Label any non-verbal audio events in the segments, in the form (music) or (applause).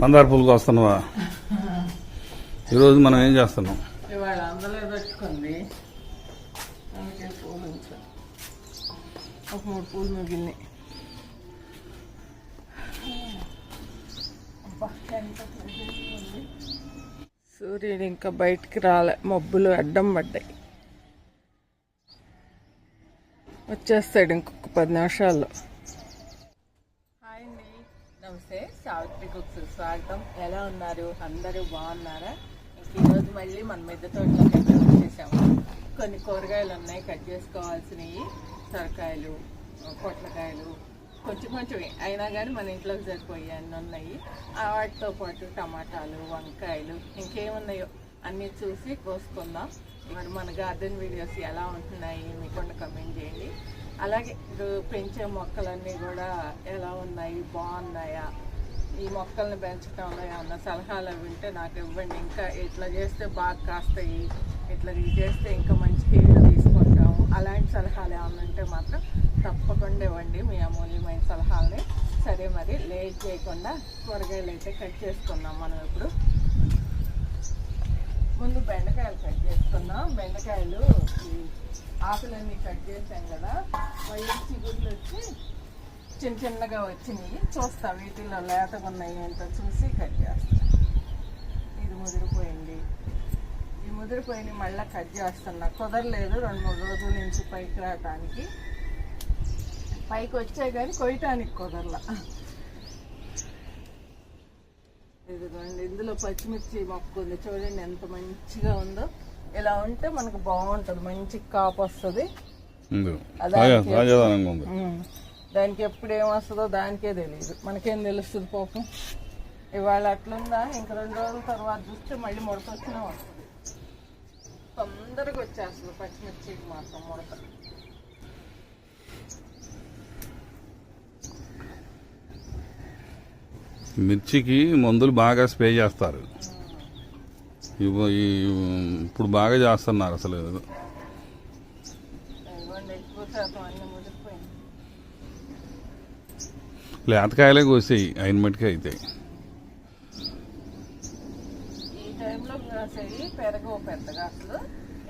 మందార పూలకు వస్తున్నావా ఈరోజు మనం ఏం చేస్తున్నాం? ఇవాళ అందులో పెట్టుకుంది. అందుకే పూలు ఉంచా. ఒక మూడు పూలు మిగిలినాయి. సూర్యుడు ఇంకా బయటికి రాలే. మబ్బులు అడ్డం పడ్డాయి. వచ్చేస్తాడు ఇంకొక పది నిమిషాల్లో. హాయ్ అండి. నమస్తే సావిత్రి బుక్స్. స్వాగతం. ఎలా ఉన్నారు? అందరూ బాగున్నారా? ఈరోజు మళ్ళీ మన మిద్దె తోటలోకి అయితే వచ్చేసాము కొన్ని కూరగాయలు ఉన్నాయి కట్ చేసుకోవాల్సినవి. సొరకాయలు పొట్లకాయలు కొంచెం కొంచెం అయినా కానీ మన ఇంట్లోకి సరిపోయి అన్నీ ఉన్నాయి. వాటితో పాటు టమాటాలు వంకాయలు ఇంకేమున్నాయో అన్నీ చూసి కోసుకుందాం. మరి మన గార్డెన్ వీడియోస్ ఎలా ఉంటున్నాయి మీకు కమెంట్ చేయండి. అలాగే పెంచే మొక్కలన్నీ కూడా ఎలా ఉన్నాయి? బాగున్నాయా? ఈ మొక్కల్ని పెంచడంలో ఏమన్నా సలహాలు అవి ఉంటే నాకు ఇవ్వండి. ఇంకా ఇట్లా చేస్తే బాగా కాస్తాయి ఇట్లా ఇది చేస్తే ఇంకా మంచి హీల్డ్ తీసుకుంటాము. అలాంటి సలహాలు ఏమన్నా ఉంటే మాత్రం తప్పకుండా ఇవ్వండి. మీ అమూల్యమైన సలహాలని సరే మరి లేట్ చేయకుండా కూరగాయలు అయితే కట్ చేసుకున్నాం మనం ఇప్పుడు. ముందు బెండకాయలు కట్ చేసుకున్నాం బెండకాయలు ఈ ఆకులన్నీ కట్ చేసాం కదా వైట్ చిగుర్లు వచ్చి చిన్న చిన్నగా వచ్చినాయి. చూస్తా వీటిల్లో లేతగా ఉన్నాయి ఏంటో చూసి కట్ చేస్తా. ఇది ముదిరిపోయింది. ఈ ముదిరిపోయింది మళ్ళీ కట్ చేస్తున్నా. కుదరలేదు రెండు మూడు రోజుల నుంచి పైకి రావటానికి. పైకి వచ్చాయి కానీ కొయ్యటానికి కుదరలా. ఇదిగోండి ఇందులో పచ్చిమిర్చి మొక్క ఉంది. చూడండి ఎంత మంచిగా ఉందో. ఇలా ఉంటే మనకు బాగుంటుంది. మంచి కాపు వస్తుంది. దానికి ఎప్పుడు ఏమొస్తుందో దానికే తెలియదు మనకేం తెలుస్తుంది పాపం? ఇవాళ అట్లుందా? ఇంక రెండు రోజుల తర్వాత చూస్తే మళ్ళీ ముడత వచ్చినా వస్తుంది. తొందరగా వచ్చేస్తుంది పచ్చిమిర్చికి మాత్రం ముడత. మిర్చికి మందులు బాగా స్ప్రే చేస్తారు. ఇప్పుడు బాగా చేస్తున్నారు అసలు. ఎక్కువ శాతం అన్ని ముదిరిపోయింది లేతకాయలే కోసేయి అయిన మట్టుకే అవుతాయి పెరగవు పెద్దగా అసలు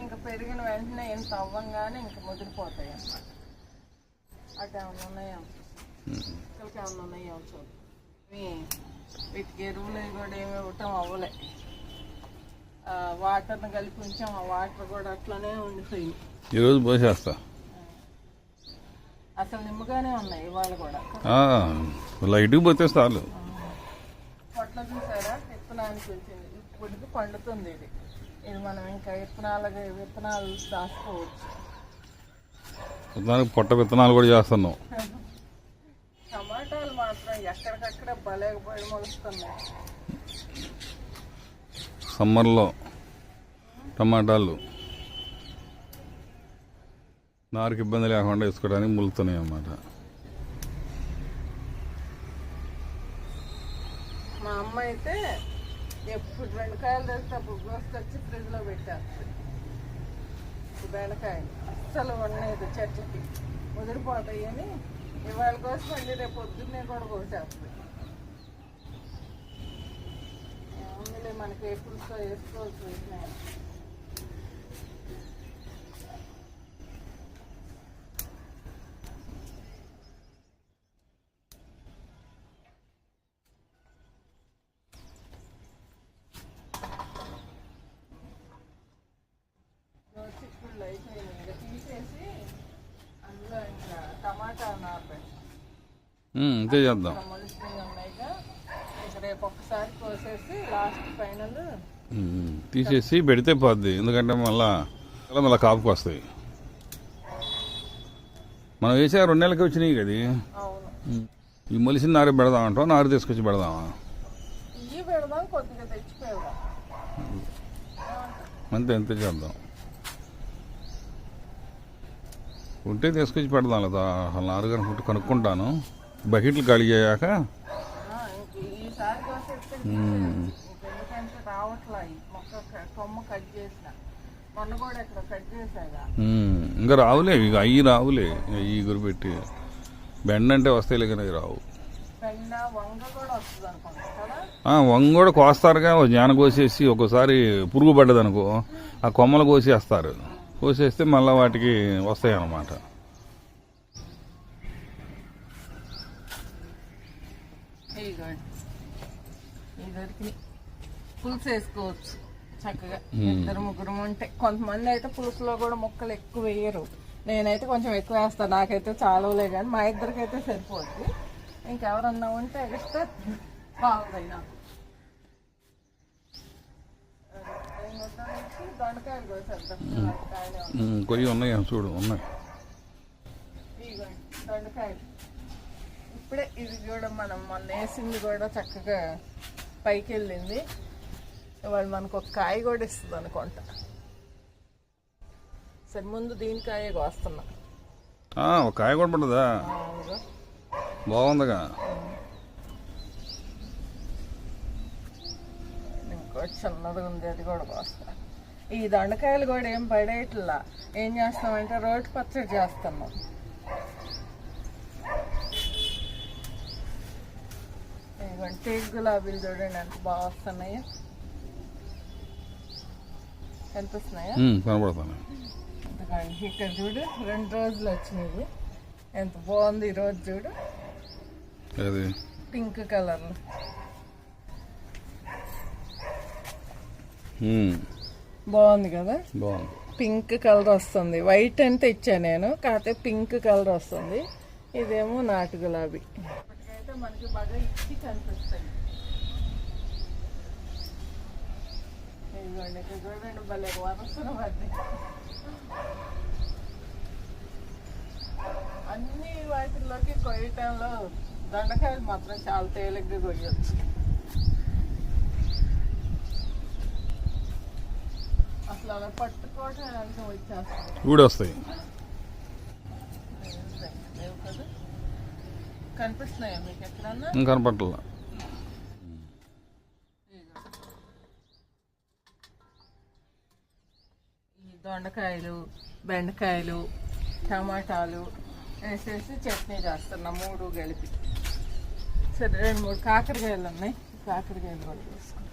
ఇంకా పెరిగిన వెంటనే ఎంత అవ్వంగానే ఇంకా ముదిరిపోతాయి అన్నమాట. అటు ఏమన్నా ఉన్నాయో? ఇంకొక ఏమన్నా ఉన్నాయో చూడు. ఇవి వీటికి ఎరువులు కూడా ఏమి ఇవ్వటం అవ్వలే. వాటర్ని కలిపి ఉంచాం ఆ వాటర్ కూడా అట్లనే ఉండిపోయి ఈరోజు పోసేస్తా. అసలు నిమ్మగానే ఉన్నాయి ఇవాళ కూడా. ఆ, లైట్గా పోతే చాలు. పొట్ల చూసారా? విత్తనానికి వచ్చింది. ఇప్పటికి పండుతుంది ఇది. ఇది మనం ఇంకా విత్తనాలుగా విత్తనాలు దాచుకోవచ్చు. పొట్ట విత్తనాలు కూడా చేస్తున్నాం. టమాటాలు మాత్రం ఎక్కడికక్కడ భలే పడి మొలుస్తున్నాయి. సమ్మర్లో టమాటాలు. నారుకి ఇబ్బంది లేకుండా వేసుకోవడానికి ములుతున్నాయి అన్నమాట. మా అమ్మ అయితే ఎప్పుడు బెండకాయలు తెస్తే అప్పుడు కోసుకొచ్చి ఫ్రిడ్జ్లో పెట్టేస్తుంది. ఈ బెండకాయలు అస్సలు ఉండలేదు చెట్లకి. ముదిరిపోతాయి అని ఇవాళ కోసం మళ్ళీ రేపు పొద్దున్నే కూడా కోసేస్తుంది. మనకి ఎప్పుడు వేసుకోవచ్చు వేసినాయి అయిపోయినాయి ఇంకా తీసేసి అందులో ఇంకా టమాటా నారబెట్టాం ఉమ్, అంతే చేద్దాం మొలిసినవి ఉన్నాయిగా ఇక రేపు ఒక్కసారి కోసేసి లాస్ట్ ఫైనల్ ఉమ్, తీసేసి పెడితే పోద్ది. ఎందుకంటే మళ్ళా మళ్ళా మళ్ళీ కాపుకి వస్తాయి. మనం వేసే రెండు నెలలకి వచ్చినాయి కదా. ఈ మొలిసిన నారు పెడదామంటాం నారు తీసుకొచ్చి పెడదామా? పెడదాం పెడదాం అంతే అంతే చేద్దాం. ఉంటే తీసుకొచ్చి పెడదాం లేదా నారు కనుక్కుంటే కనుక్కుంటాను. బకెట్లు ఖాళీ అయ్యాక ఇంక రావులే ఇక అయ్యి రావులే అయ్యి గురిపెట్టి బెండ అంటే వస్తాయిలే కానీ అవి రావు. వంగ కూడా కోస్తారుగా జాన కోసేసి ఒక్కోసారి పురుగు పడ్డది అనుకో ఆ కొమ్మలు కోసేస్తారు. కోసేస్తే మళ్ళీ వాటికి వస్తాయి అన్నమాట ఇదిగోండి ఇది దొరికి పులుసు వేసుకోవచ్చు. చక్కగా. మ్మ్. ఇద్దరు ముగ్గురు ఉంటే కొంతమంది అయితే పులుసులో కూడా ముక్కలు ఎక్కువ వేయరు. నేనైతే కొంచెం ఎక్కువ వేస్తాను. నాకైతే చాలులే కానీ మా ఇద్దరికైతే సరిపోద్ది. ఇంకెవరన్నా ఉంటే ఇస్తే బాగుంది నాకు. దొండకాయలు ఉన్నాయి. ఉమ్, కొయ్యి ఉన్నాయి? చూడు ఉన్నాయి. దొండకాయలు. ఇప్పుడే ఇది కూడా మనం మొన్న వేసింది కూడా చక్కగా పైకి వెళ్ళింది ఇవాళ మనకు ఒక కాయ కూడా ఇస్తుంది అనుకుంటా. సరే ముందు దీనికాయ కోస్తున్నా. ఆ, ఒక కాయ కూడా ఇదిగో. బాగుందిగా. ఇంకోటి చిన్నది ఉంది అది కూడా కోస్తా. ఈ దొండకాయలు కూడా ఏం పడేయట్లా. ఏం చేస్తామంటే రోటి పచ్చడి చేస్తున్నాం. ఇదిగోండి టేక్ గులాబీలు చూడండి ఎంత బాగా వస్తున్నాయో. కనిపిస్తున్నాయా కనపడతాను ఇదిగోండి ఇక్కడ చూడు రెండు రోజులు వచ్చినాయి ఎంత బాగుంది ఈ రోజు చూడు. పింక్ కలర్లో. ఉమ్, బాగుంది కదా? బాగుంది. పింక్ కలర్ వస్తుంది. వైట్ అంటే ఇచ్చా నేను కాకపోతే పింక్ కలర్ వస్తుంది. ఇదేమో నాటు గులాబీ. మనకి బాగా ఇచ్చి కనిపిస్తాయి. ఇదిగోండి ఇక్కడ చూడండి భలే వరసన పడ్డాయి అన్ని వాటిల్లోకి కొయ్యటంలో దొండకాయలు మాత్రం చాలా తేలిగ్గా కొయ్యొచ్చు. అసలు అలా పట్టుకోవటం వచ్చేస్తాయి కూడా వస్తాయి లేవు కదా కనిపిస్తున్నాయా మీకు ఎక్కడన్నా? కనపట్ల దొండకాయలు బెండకాయలు టమాటాలు వేసేసి చట్నీ చేస్తున్నా మూడు కలిపి. సరే రెండు మూడు కాకరకాయలు ఉన్నాయి. కాకరకాయలు కూడా వేసుకున్నాం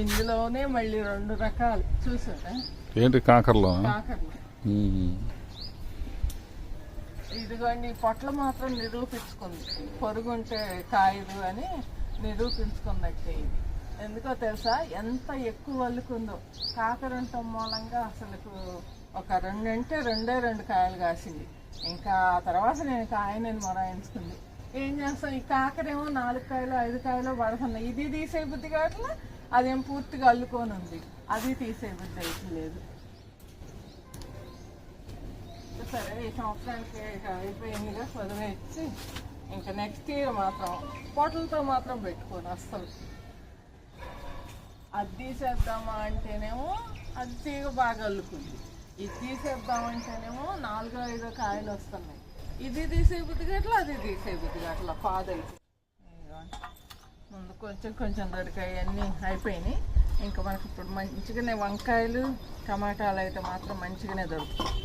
ఇందులోనే మళ్ళీ రెండు రకాలు. చూసారా? ఏంటి కాకరలో. కాకరలు ఇదిగోండి పొట్ల మాత్రం నిరూపించుకుంది. పొరుగుంటే కాయదు అని నిరూపించుకున్నట్టే ఇది. ఎందుకో తెలుసా ఎంత ఎక్కువ వల్లుకుందో కాకర ఉండటం మూలంగా అసలు ఒక రెండంటే రెండే రెండు కాయలు కాసింది. ఇంకా ఆ తర్వాత నేను కాయనని మొరాయించుకుంది. ఏం చేస్తాం ఈ కాకరేమో నాలుగు కాయలు ఐదు కాయలు పడుతున్నాయి. ఇది తీసే బుద్ధి కావట్లే? అదేం పూర్తిగా అల్లుకొని ఉంది అది తీసే బుద్ధి అయితే లేదు. సరే ఈ సంవత్సరానికి అయిపోయిందిగా చదువు ఇచ్చి ఇంకా నెక్స్ట్ ఇయర్ మాత్రం పొటలతో మాత్రం పెట్టుకోను అస్సలు అది తీసేద్దామా అంటేనేమో అది తీగ బాగా అల్లుకుంది ఇది తీసేద్దామంటేనేమో నాలుగో ఐదో కాయలు వస్తున్నాయి ఇది తీసే బుద్ధి అది తీసే బుద్ధి పాదలు ముందు కొంచెం కొంచెం దొరికాయి అన్నీ అయిపోయినాయి. ఇంకా మనకి ఇప్పుడు మంచిగానే వంకాయలు టమాటాలు అయితే మాత్రం మంచిగానే దొరుకుతాయి.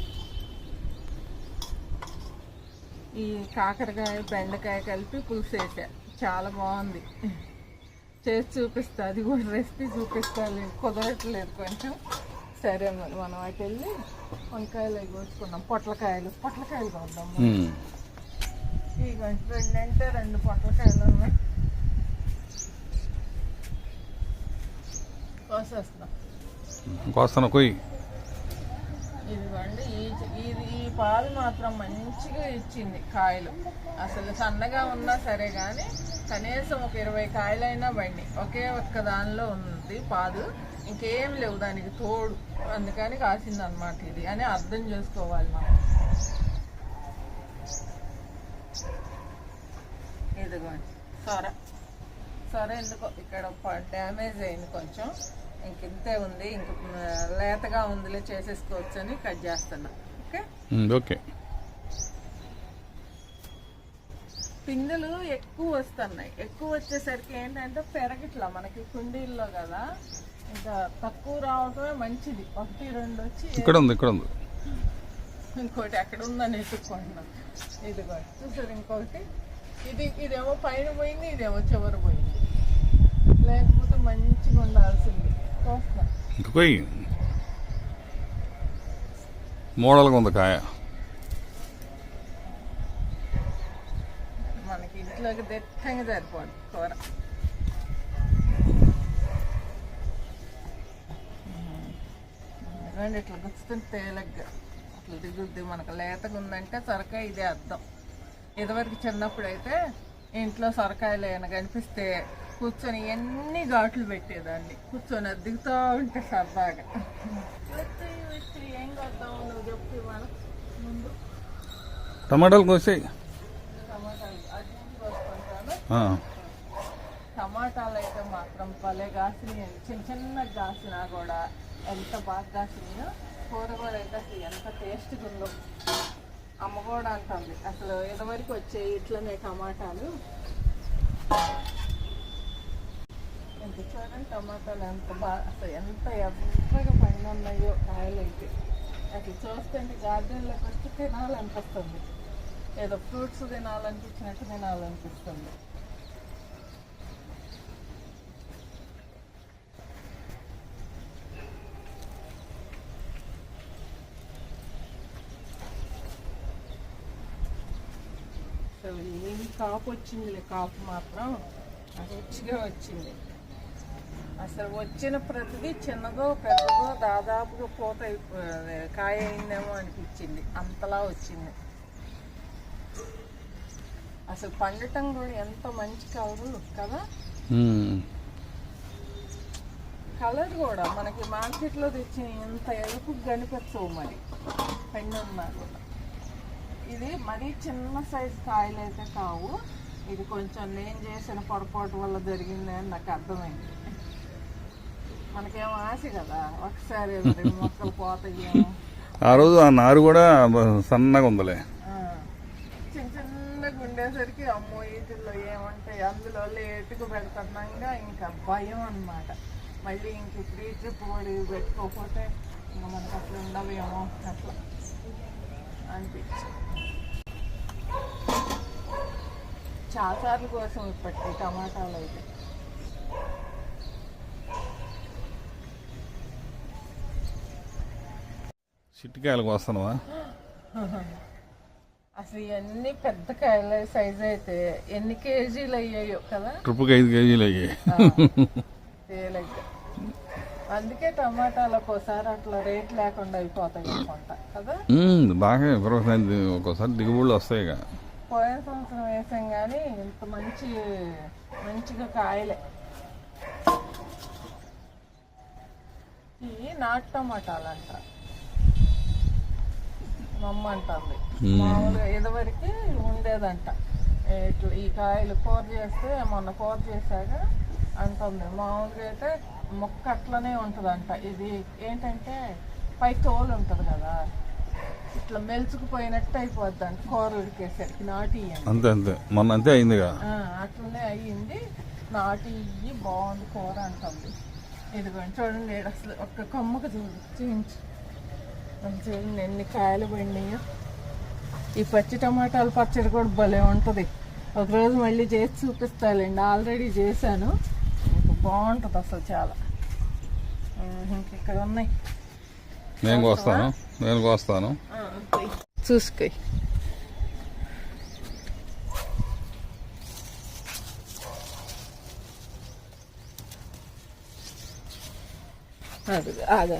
ఈ కాకరకాయ బెండకాయ కలిపి పులుసు వేసా చాలా బాగుంది. చేసి చూపిస్తా. అది కూడా రెసిపీ చూపిస్తాను కుదరట్లేదు కొంచెం. సరే మరి మనం అటు వెళ్ళి వంకాయలు అవి కోసుకున్నాం పొట్లకాయలు. పొట్లకాయలు కొద్దాం. ఇక రెండు అంటే రెండు పొట్లకాయలు ఉన్నాయి. కోసేస్తున్నాం. కోస్తాను కొయ్యి. ఇదిగోండి ఈ ఇది ఈ పాలు మాత్రం మంచిగా ఇచ్చింది కాయలు. అసలు సన్నగా ఉన్నా సరే కానీ కనీసం ఒక ఇరవై కాయలైనా బండి ఒకే ఒక్క దానిలో ఉంది పాదు ఇంకేం లేవు దానికి తోడు. అందుకని కాసింది అనమాట ఇది అని అర్థం చేసుకోవాలి మనం. ఇదిగోండి సొర. సొర ఎందుకో ఇక్కడ డ్యామేజ్ అయింది కొంచెం. ఇంక ఇంతే ఉంది ఇంక లేతగా ఉందిలే చేసేసుకోవచ్చు అని కట్ చేస్తున్నా. ఓకే? పిందెలు ఎక్కువ వస్తున్నాయి. ఎక్కువ వచ్చేసరికి ఏంటంటే పెరగట్లా మనకి కుండీల్లో కదా ఇంకా తక్కువ రావటమే మంచిది. ఒకటి రెండు వచ్చి ఇక్కడ ఉంది ఇక్కడ ఉంది. ఇంకోటి ఎక్కడ ఉందని ఎత్తుక్కుంటున్నాం. ఇదిగో చూసారు ఇంకొకటి ఇది ఇదేమో పైన పోయింది ఇదేమో చివరి పోయింది. లేకపోతే మంచిగా ఉండాల్సింది. చూస్తా ఇంక పోయి మోడల్గా ఉంది కాయ. మనకి ఇంట్లోకి దిట్టంగా సరిపోదు కూర. ఎందుకంటే ఇట్లా గుచ్చుతుంది తేలిగ్గా. అట్లా దిగుద్ది. మనకు లేతగా ఉందంటే సొరకాయ ఇదే అర్థం. ఇదివరకు చిన్నప్పుడు అయితే ఇంట్లో సొరకాయలు ఏమైనా కనిపిస్తే కూర్చొని ఎన్ని ఘాట్లు పెట్టేదాన్ని? కూర్చొని అది దిగుతూ ఉంటే సరదాగా. ఏం నువ్వు చెప్పు ముందు టమాటాలు కోసేయి టమాటాలు అయితే మాత్రం భలే కాసినాయి. చిన్న చిన్న కాసినా కూడా ఎంత బాగా కాసినాయో కూర కూడా అయితే అసలు ఎంత టేస్ట్గా ఉందో అమ్మ కూడా అంటుంది. అసలు ఇదివరకు వచ్చే ఇట్లనే టమాటాలు. ఎంత చూడండి టమాటాలు ఎంత బాగా అసలు ఎంత ఎర్రగా పైన ఉన్నాయో కాయలు అయితే. చూస్తే చూస్తుంటే గార్డెన్లోకి వచ్చి తినాలనిపిస్తుంది. ఏదో ఫ్రూట్స్ తినాలనిపించినట్టు తినాలనిపిస్తుంది. అసలు కాపు వచ్చిందిలే కాపు మాత్రం. రుచిగా వచ్చింది. అసలు వచ్చిన ప్రతిదీ చిన్నదో పెద్దదో దాదాపుగా పూత కాయ అయిందేమో అనిపించింది. అంతలా వచ్చింది. అసలు పండటం కూడా ఎంత మంచి కలరు కదా. కలర్ కూడా మనకి మార్కెట్లో తెచ్చిన ఎంత ఎలుపు కనిపించవు మరి. పెండు ఉన్నా కూడా. ఇది మరీ చిన్న సైజు కాయలు అయితే కావు. ఇది కొంచెం నేను చేసిన పొరపాటు వల్ల జరిగింది అని నాకు అర్థమైంది. మనకేమో ఆశ కదా? ఒకసారి మొక్కలు పోతాయేమో ఆ రోజు ఆ నారు కూడా సన్నగా ఉందిలే. చిన్న చిన్నగా ఉండేసరికి అమ్మో వీటిల్లో ఏమంటాయి? అందులో లేటుగా పెడుతున్నాగా ఇంకా భయం అన్నమాట. మళ్ళీ ఇంక ఇప్పుడు ఈ ట్రిప్ కూడా పెట్టుకోకపోతే ఇంకా మనకు అట్లా ఉండవేమో అట్లా అనిపించి చాలాసార్లు కోసం ఇప్పటి టమాటాలు అయితే. చిట్టికాయలకు వస్తున్నావా? అసలు ఇవన్నీ పెద్ద కాయల సైజ్ అయితే ఎన్ని కేజీలు అయ్యాయో కదా? ట్రిప్కి ఐదు కేజీలు అయ్యాయి. అందుకే టమాటాలు ఒక్కోసారి అట్లా రేట్ లేకుండా అయిపోతాయి అనుకుంటా కదా? బాగా విపరీతమైన ఒక్కోసారి దిగుబడులు వస్తాయి పోయిన సంవత్సరం వేసాం కానీ ఇంత మంచి మంచిగా కాయలే. ఇవి నాటు టమాటాలు అంట అంటుంది మామూలుగా ఇదివరకు ఉండేదంట. ఇట్లా ఈ కాయలు కూర చేస్తే మొన్న కూర చేశాక అంటుంది. మామూలుగా అయితే మొక్క అట్లనే ఉంటుందంట. ఇది ఏంటంటే పై తోలు ఉంటుంది కదా ఇట్లా మెలుచుకుపోయినట్టు అయిపోద్ది అంట కూర ఉడికేసరికి నాటి అంతే అంతే. మొన్న అంతే అయిందిగా. ఆ, అట్లనే అయ్యింది. నాటి బాగుంది కూర అంటుంది. ఇదిగోండి చూడండి అసలు ఒక్క కొమ్మకు చూడు చూపించు. చూడండి ఎన్ని కాయలు పడినాయో ఈ పచ్చి టమాటాల పచ్చడి కూడా భలే ఉంటుంది. ఒకరోజు మళ్ళీ చేసి చూపిస్తాలండి. ఆల్రెడీ చేశాను. ఇంకా బాగుంటుంది అసలు చాలా. ఉమ్, ఇంక ఇక్కడ ఉన్నాయి. నేను కోస్తాను. నేను కోస్తాను. చూసుకో అది ఆగా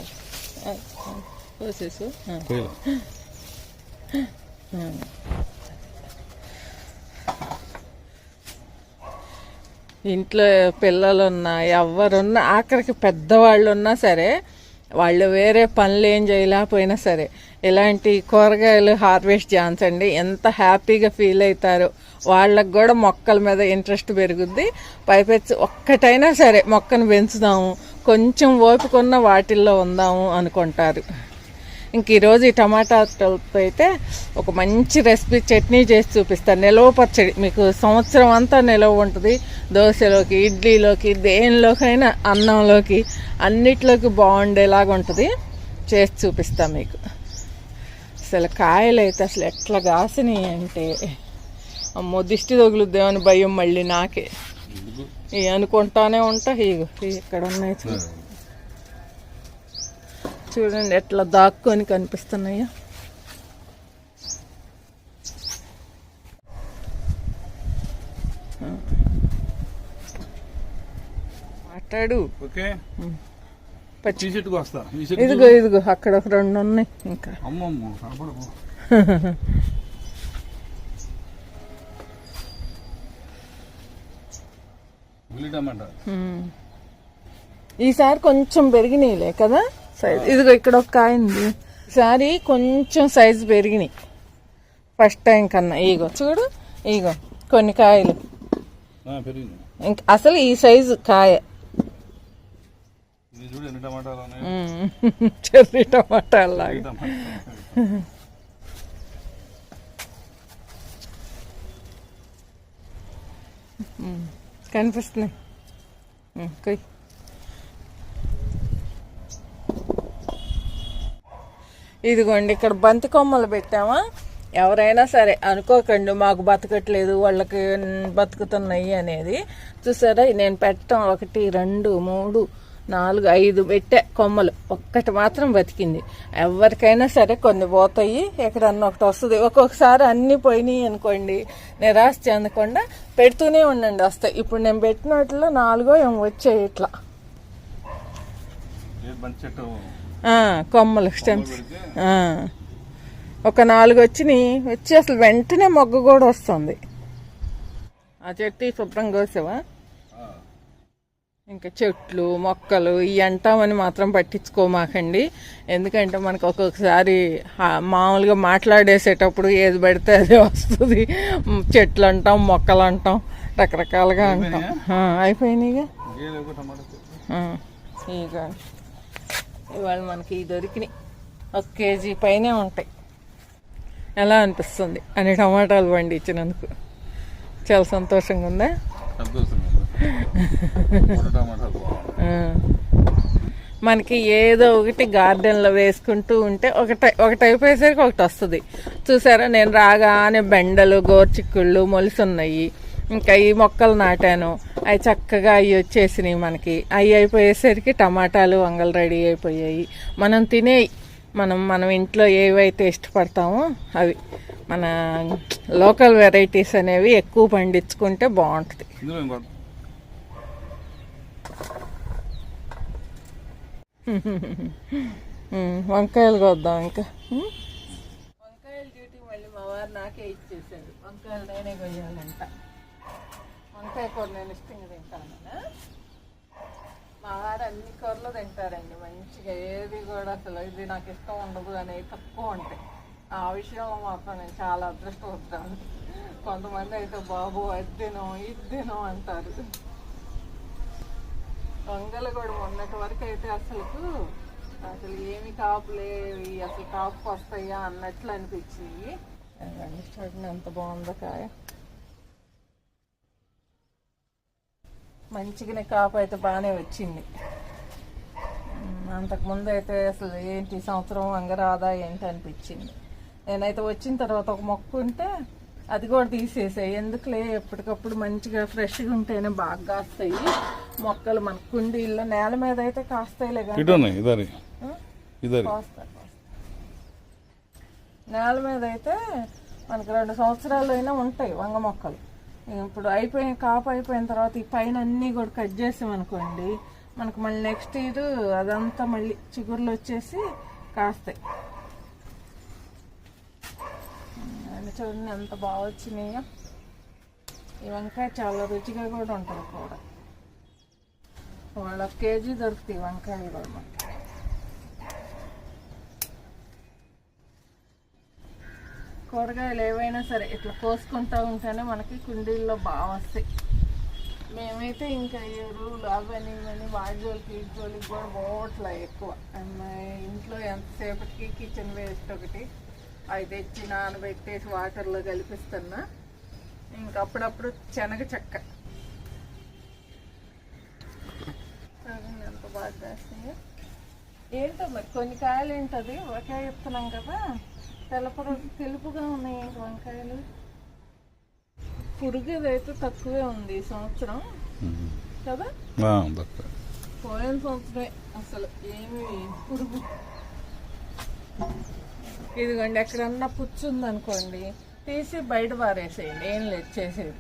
పోసేసు ఆ. పోయిలా. ఇంట్లో పిల్లలున్నా ఎవరున్నా ఆఖరికి పెద్దవాళ్ళు ఉన్నా సరే వాళ్ళు వేరే పనులు ఏం చేయలేకపోయినా సరే ఇలాంటి కూరగాయలు హార్వెస్ట్ చేయించండి. ఎంత హ్యాపీగా ఫీల్ అవుతారో. వాళ్ళకు కూడా మొక్కల మీద ఇంట్రెస్ట్ పెరుగుద్ది. పైపెచ్చి ఒక్కటైనా సరే మొక్కను పెంచుదాము. కొంచెం ఓపికన్న వాటిల్లో ఉందాము అనుకుంటారు. ఇంక ఈరోజు ఈ టమాటాతో అయితే ఒక మంచి రెసిపీ చట్నీ చేసి చూపిస్తాను నిలవ పచ్చడి. మీకు సంవత్సరం అంతా నిలవ ఉంటుంది. దోశలోకి ఇడ్లీలోకి దేనిలోకైనా అన్నంలోకి అన్నిట్లోకి బాగుండేలాగా ఉంటుంది. చేసి చూపిస్తాను మీకు. అసలు కాయలు అయితే అసలు ఎట్లా కాసినాయి అంటే అమ్మో దిష్టి తగులుద్దేమని భయం మళ్ళీ నాకే. ఇవి అనుకుంటానే ఉంటా. ఇగో ఇక్కడ ఉన్నాయి. చూడండి ఎట్లా దాక్కొని కనిపిస్తున్నాయో. మాట్లాడు. ఓకే. ఇదిగో ఇదిగో అక్కడ ఒక రెండు ఉన్నాయి ఇంకా. (laughs) ఈసారి కొంచెం పెరిగినాయిలే కదా? సైజ్. ఇదిగో ఇక్కడ ఒక కాయ ఉంది. ఈసారి కొంచెం సైజు పెరిగినాయి. ఫస్ట్ టైం కన్నా. ఇగో చూడు. ఇగో కొన్ని కాయలు. ఆ, పెరిగింది ఇంక అసలు ఈ సైజు కాయ. టమాటాలు. (laughs) చెర్రీ టమాటాలాగా ఉల్లి టమాటా కనిపిస్తున్నాయి. ఉమ్, ఇదిగోండి ఇక్కడ బంతి కొమ్మలు పెట్టామా? ఎవరైనా సరే అనుకోకండి మాకు బతకట్లేదు వాళ్ళకి బతుకుతున్నాయి అనేది. చూసారా నేను పెట్టడం ఒకటి రెండు మూడు నాలుగు ఐదు పెట్టే కొమ్మలు. ఒక్కటి మాత్రం బతికింది. ఎవరికైనా సరే కొన్ని పోతాయి. ఎక్కడన్నా ఒకటి వస్తుంది. ఒక్కొక్కసారి అన్ని పోయినాయి అనుకోండి నిరాశ చెందకుండా పెడుతూనే ఉండండి వస్తాయి. ఇప్పుడు నేను పెట్టిన వాటిలో నాలుగో ఏమి వచ్చాయి ఇట్లా. కొమ్మలు స్టెమ్స్. ఒక నాలుగు వచ్చినాయి. వచ్చి అసలు వెంటనే మొగ్గ కూడా వస్తుంది. ఆ చెట్టు శుభ్రం కోసావా? ఇంకా చెట్లు మొక్కలు ఇవి అంటామని మాత్రం పట్టించుకోమాకండి ఎందుకంటే మనకు ఒక్కొక్కసారి మామూలుగా మాట్లాడేసేటప్పుడు ఏది పడితే అదే వస్తుంది. చెట్లు అంటాం మొక్కలు అంటాం రకరకాలుగా అంటాం. అయిపోయినాయిగా? ఇంకేం లేవు టమాటా చెట్టు ఆ, ఇక ఇవాళ మనకి దొరికినాయి. ఒక కేజీ పైనే ఉంటాయి. ఎలా అనిపిస్తుంది? అని టమాటాలు పండించినందుకు. చాలా సంతోషంగా ఉందా. మనకి ఏదో ఒకటి గార్డెన్లో వేసుకుంటూ ఉంటే ఒకటి ఒకటి అయిపోయేసరికి ఒకటి వస్తుంది. చూసారా? నేను రాగానే బెండలు గోర్చిక్కుళ్ళు మొలుసున్నాయి. ఇంకా ఈ మొక్కలు నాటాను. అవి చక్కగా అవి వచ్చేసినాయి మనకి. అవి అయిపోయేసరికి టమాటాలు వంగలు రెడీ అయిపోయాయి. మనం తినే మనం మనం ఇంట్లో ఏవైతే ఇష్టపడతామో అవి మన లోకల్ వెరైటీస్ అనేవి ఎక్కువ పండించుకుంటే బాగుంటుంది. (laughs) వంకాయలు కొద్దాం ఇంకా? వంకాయల డ్యూటీ మళ్ళీ మా వారు నాకే ఇచ్చేసాడు వంకాయలు నేనే కొయ్యాలంట. వంకాయ కూర నేను ఆరన్ని అన్ని కూరలు తింటారండి మంచిగా ఏది కూడా అసలు ఇది నాకు ఇష్టం ఉండదు అనేది తక్కువ ఉంటాయి. ఆ విషయంలో మాత్రం నేను చాలా అదృష్టపడతాను కొంతమంది అయితే బాబు అద్దెను ఇద్దెను అంటారు. వంగలు కూడా ఉన్నటి వరకు అయితే అసలు అసలు ఏమి కాపులేవి అసలు కాపు వస్తాయా అన్నట్లు అనిపించింది. చూడండి ఎంత బాగుందో కాయ. మంచిగానే కాపు అయితే బాగానే వచ్చింది. అంతకుముందు అయితే అసలు ఏంటి సంవత్సరం వంగ రాదా ఏంటి అనిపించింది. నేనైతే వచ్చిన తర్వాత ఒక మొక్క ఉంటే అది కూడా తీసేసాయి. ఎందుకులే? ఎప్పటికప్పుడు మంచిగా ఫ్రెష్గా ఉంటేనే బాగా కాస్తాయి. మొక్కలు మన కుండీల్లో నేల మీద అయితే కాస్తాయిలే కానీ. నేల మీద అయితే మనకి రెండు సంవత్సరాలు అయినా ఉంటాయి వంగ మొక్కలు. ఇప్పుడు అయిపోయిన కాపు అయిపోయిన తర్వాత ఈ పైన అన్నీ కూడా కట్ చేసామనుకోండి మనకు మళ్ళీ నెక్స్ట్ ఇయర్ అదంతా మళ్ళీ చిగుర్లు వచ్చేసి కాస్తాయి. చూడండి ఎంత బాగా వచ్చినాయో. ఈ వంకాయ చాలా రుచిగా కూడా ఉంటుంది కూడా. వాళ్ళ కేజీ దొరుకుతాయి వంకాయలు కూడా మనకి. కూరగాయలు ఏవైనా సరే ఇట్లా కోసుకుంటా ఉంటేనే మనకి కుండీల్లో బాగా వస్తాయి. మేమైతే ఇంకా ఎరువులు అవన్నీ ఇవన్నీ వాడి జోలికి కూడా పోవట్లే ఎక్కువ. ఇంట్లో ఎంతసేపటికి కిచెన్ వేస్ట్ ఒకటి అవి తెచ్చి నానబెట్టేసి వాటర్లో కలిపిస్తున్నా. ఇంకా అప్పుడప్పుడు శనగ చెక్క. ఎంత బాగా చేస్తాయో ఏంటో మరి? కొన్ని కాయలు ఏంటది? ఒకే చెప్తున్నాం కదా. తెల్లపు తెలుపుగా ఉన్నాయి ఏంటి వంకాయలు. పురుగు అయితే తక్కువే ఉంది ఈ సంవత్సరం. కదా? పోయిన సంవత్సరమే అసలు ఏమి పురుగు. ఇదిగోండి ఎక్కడన్నా పుచ్చు ఉందనుకోండి తీసి బయట పారేసేయండి. ఏం లేదు చేసేది.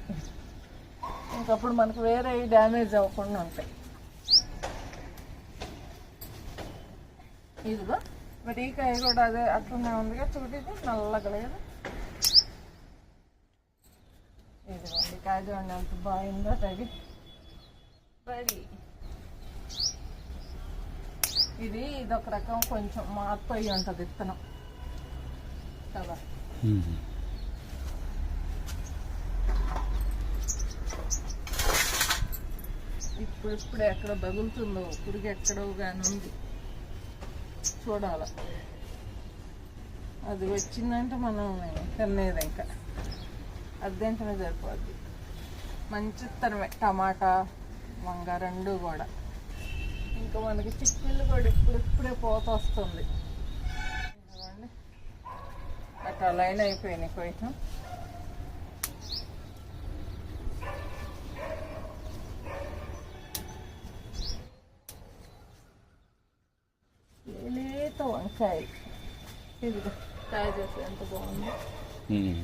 ఇంకప్పుడు మనకు వేరే డ్యామేజ్ అవ్వకుండా ఉంటాయి. ఇదిగో. మరి ఈ కాయ కూడా అదే అట్లనే ఉందిగా చూడు ఇది నల్లగా లేదు. ఇదిగోండి కాయ చూడండి ఎంత బాగుందో రెడీ రెడీ ఇది ఇదొక రకం కొంచెం మార్పు అయ్యి ఉంటుంది విత్తనం. కదా. ఇప్పుడు ఇప్పుడు ఎక్కడ బగులుతుందో పురుగు ఎక్కడో కానీ ఉంది. చూడాల. అది వచ్చిందంటే మనం తినేది ఇంకా. అది సరిపోద్ది. మంచి తరమే టమాటా వంగ రెండు కూడా. ఇంకా మనకి చిక్కుళ్ళు కూడా ఇప్పుడు ఇప్పుడే పోత వస్తుంది. అట్లా లైన్ అయిపోయినాయి కొంచెం. లేత వంకాయ ఇదిగో కాయ చేసి ఎంత బాగుంది ఉమ్.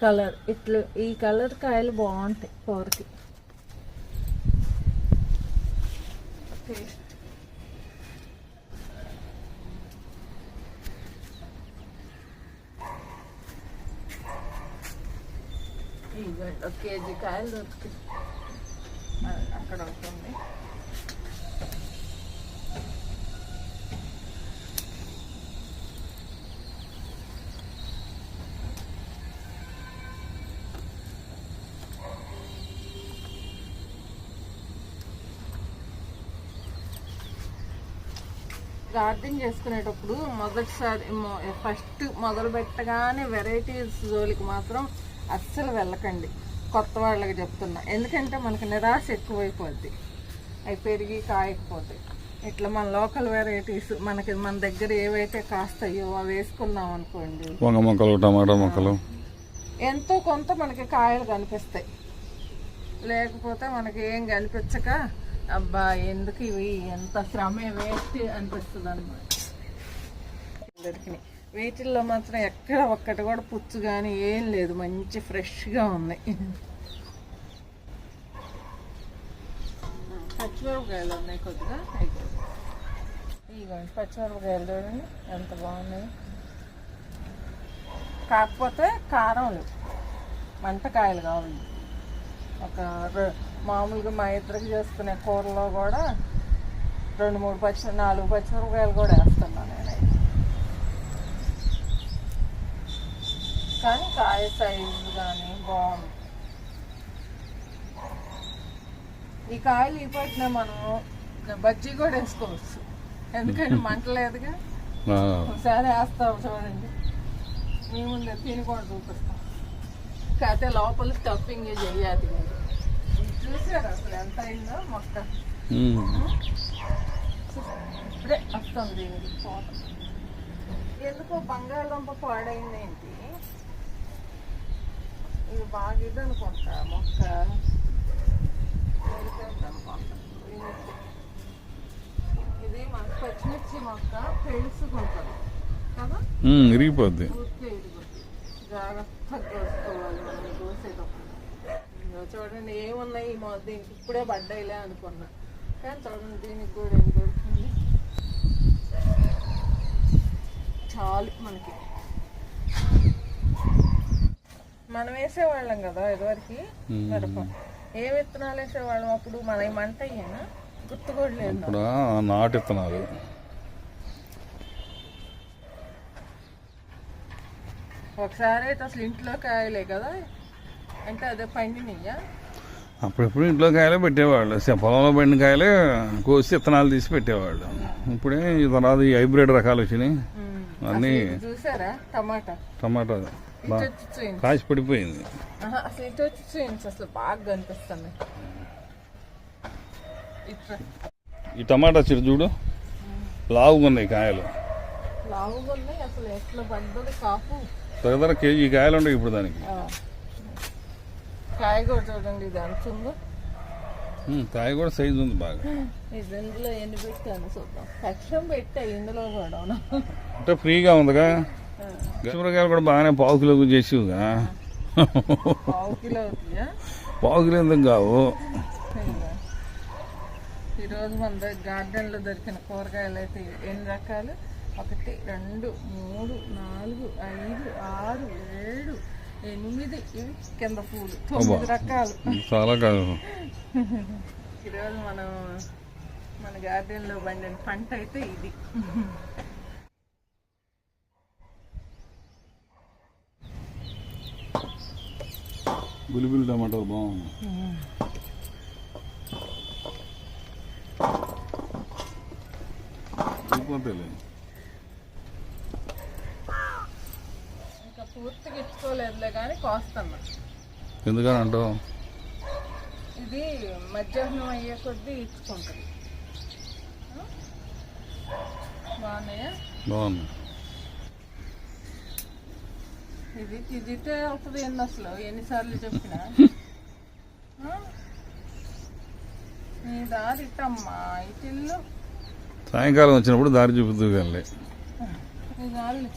కలర్ ఇట్లు ఈ కలర్ కాయలు బాగుంటాయి కూరకి టేస్ట్ ఇదిగోండి ఒక కేజీ కాయలు దొరుకుతాయి అది అక్కడ ఉంటుంది గార్డెన్ చేసుకునేటప్పుడు మొదటిసారి ఫస్ట్ మొదలు పెట్టగానే వెరైటీస్ జోలికి మాత్రం అస్సలు వెళ్ళకండి. కొత్త వాళ్ళకి చెప్తున్నా. ఎందుకంటే మనకి నిరాశ ఎక్కువైపోద్ది. అవి పెరిగి కాయకపోతే. ఇట్లా మన లోకల్ వెరైటీస్ మనకి మన దగ్గర ఏవైతే కాస్తాయో అవి వేసుకున్నాం అనుకోండి. వంగ మొక్కలు టమాటా మొక్కలు. ఎంతో కొంత మనకి కాయలు కనిపిస్తాయి. లేకపోతే మనకి ఏం కనిపించక అబ్బా ఎందుకు ఇవి? ఎంత శ్రమే వేస్ట్ అనిపిస్తుంది అనమాట వీటిల్లో మాత్రం ఎక్కడ ఒక్కటి కూడా పుచ్చు కానీ ఏం లేదు. మంచి ఫ్రెష్గా ఉన్నాయి పచ్చిమిరపకాయలు ఉన్నాయి కొద్దిగా. అయిపోయి ఇవ్వండి పచ్చిమిరపకాయలు చూడండి ఎంత బాగున్నాయి. కాకపోతే కారం లేవు మంటకాయలు కావాలి. ఒక మామూలుగా మా ఇద్దరికి చేసుకునే కూరలో కూడా రెండు మూడు పచ్చి నాలుగు పచ్చిమిరపకాయలు కూడా వేస్తున్నాను నేనైతే. కానీ కాయ సైజు కానీ బాగుంది. ఈ కాయలు ఈ పట్టిన మనం బజ్జీ కూడా వేసుకోవచ్చు. ఎందుకంటే మంట లేదుగా. ఒకసారి వేస్తాం చూడండి. మీ ముందే తిని కూడా చూపిస్తాం. కాకపోతే లోపల స్టఫింగ్ ఇది చూసారు అసలు ఎంత అయిందో మొక్క. ఇప్పుడే వస్తుంది. దీనికి కోత ఎందుకో బంగాళదుంప పాడైంది ఏంటి? ఇది బాగా ఇది అనుకుంటా మొక్క. ఇది- ఇది మన పచ్చిమిర్చి మొక్క పెళ్ళుసుకుంటుంది కదా? ఇరిగిపోద్ది. జాగ్రత్తగా మనం చూడండి ఏమున్నాయి ఈ మొ- దీనికి ఇప్పుడే పడ్డాయిలే అనుకున్నా కానీ చూడండి దీనికి కూడా ఏం దొరుకుతుంది చాలు మనకి మనం వేసేవాళ్ళం కదా ఇదివరకు మిరప ఏ విత్తనాలు వేసేవాళ్ళం అప్పుడు మన మంట అయ్యేనా గుర్తు లేదు నాటు ఇత్తనాలు ఒకసారి అయితే అసలు ఇంట్లో కాయలే కదా. అంటే అదే పండినయ్యా? అప్పుడెప్పుడు ఇంట్లో కాయలే పెట్టేవాళ్ళు. పొలంలో పండిన కాయలే కోసి ఇత్తనాలు తీసి పెట్టేవాళ్ళు. ఇప్పుడే ఈ తర్వాత ఈ హైబ్రిడ్ రకాలు వచ్చినాయి. అన్నీ చూసారా? టమాటా. టమాటా. కాసి పడిపోయింది. అసలు ఇటు వచ్చి చూయించు. అసలు బాగా ఇట్లా ఈ టమాటా చెట్టు చూడు. లావుగా ఉన్నాయి కాయలు. లావుగా ఉన్నాయి అసలు ఎట్లా కాపు. దగ్గర కేజీ కాయలు ఉంటాయి ఇప్పుడు దానికి. కాయ కూడా చూడండి ఇది ఉందో. ఉమ్, కాయ కూడా సైజు ఉంది బాగా. ఇది ఇందులో ఎన్ని పెట్టాను చూద్దాం. లక్ష్యం పెట్టా ఇందులో కూడా. అంటే ఫ్రీగా ఉందిగా? గచ్చిమిరకాయలు కూడా బాగానే పావు కిలో చేసివుగా? పావు కిలో పావు కిలో ఎందుకు కావు. ఈరోజు మన గార్డెన్లో దొరికిన కూరగాయలు అయితే. ఎన్ని రకాలు? ఒకటి రెండు మూడు నాలుగు ఐదు ఆరు ఏడు ఎనిమిది ఇవి కింద పూలు. తొమ్మిది రకాలు. చాలా కాదు. ఈరోజు మనం మన గార్డెన్లో పండిన పంట అయితే ఇది. గులిబిలి టమాటాలు బాగుంది. ఇంకా పూర్తిగా ఇచ్చుకోలేదులే కానీ కోస్తున్నా. ఎందుకని అంటావు? ఇది మధ్యాహ్నం అయ్యే కొద్దీ ఇచ్చుకుంటుంది. బాగున్నాయా? బాగుంది ఇది ఇటే అవుతుంది ఏంది అసలు? ఎన్నిసార్లు చెప్పినా? నీ దారి ఇట్టమ్మా ఇటిల్లు. సాయంకాలం వచ్చినప్పుడు దారి చూపుతూ కానీ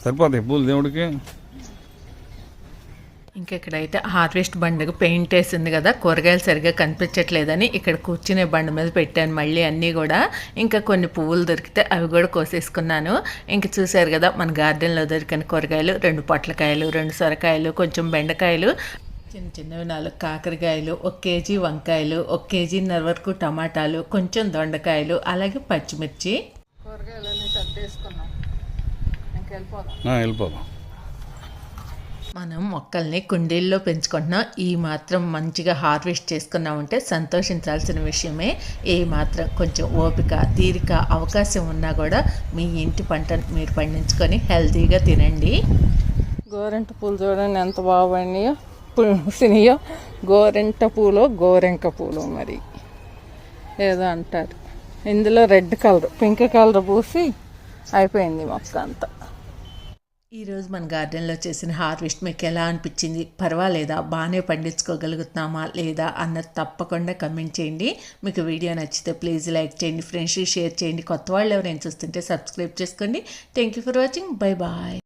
సరిపోతాయి పూలు దేవుడికి? ఇంకా ఇక్కడైతే హార్వెస్ట్ బండకు పెయింట్ వేసింది కదా కూరగాయలు సరిగ్గా కనిపించట్లేదని ఇక్కడ కూర్చునే బండ మీద పెట్టాను మళ్ళీ అన్నీ కూడా. ఇంకా కొన్ని పువ్వులు దొరికితే అవి కూడా కోసేసుకున్నాను. ఇంకా చూశారు కదా మన గార్డెన్లో దొరికిన కూరగాయలు రెండు పొట్లకాయలు రెండు సొరకాయలు కొంచెం బెండకాయలు చిన్న చిన్నవి నాలుగు కాకరకాయలు ఒక కేజీ వంకాయలు ఒక కేజీన్నర వరకు టమాటాలు కొంచెం దొండకాయలు అలాగే పచ్చిమిర్చి. కూరగాయలన్నీ సర్దేసుకున్నాం ఇంకా వెళ్ళిపోదాం. వెళ్ళిపోదాం. మనం మొక్కల్ని కుండీల్లో పెంచుకుంటున్నాం. ఈ మాత్రం మంచిగా హార్వెస్ట్ చేసుకున్నామంటే సంతోషించాల్సిన విషయమే. ఏ మాత్రం కొంచెం ఓపిక తీరిక అవకాశం ఉన్నా కూడా మీ ఇంటి పంటను మీరు పండించుకొని హెల్తీగా తినండి. గోరెంట పూలు చూడండి ఎంత బాగున్నాయో పండియో గోరెంట పూలు గోరెంక పూలు మరి. ఏదో అంటారు. ఇందులో రెడ్ కలర్ పింక్ కలర్ పూసి అయిపోయింది మొక్క అంతా. ఈరోజు మన గార్డెన్లో చేసిన హార్వెస్ట్ మీకు ఎలా అనిపించింది? పర్వాలేదా? బాగానే పండించుకోగలుగుతున్నామా? లేదా? అన్నది తప్పకుండా కమెంట్ చేయండి. మీకు వీడియో నచ్చితే ప్లీజ్ లైక్ చేయండి ఫ్రెండ్స్కి షేర్ చేయండి. కొత్త వాళ్ళు ఎవరైనా చూస్తుంటే సబ్స్క్రైబ్ చేసుకోండి. Thank you for watching. Bye bye.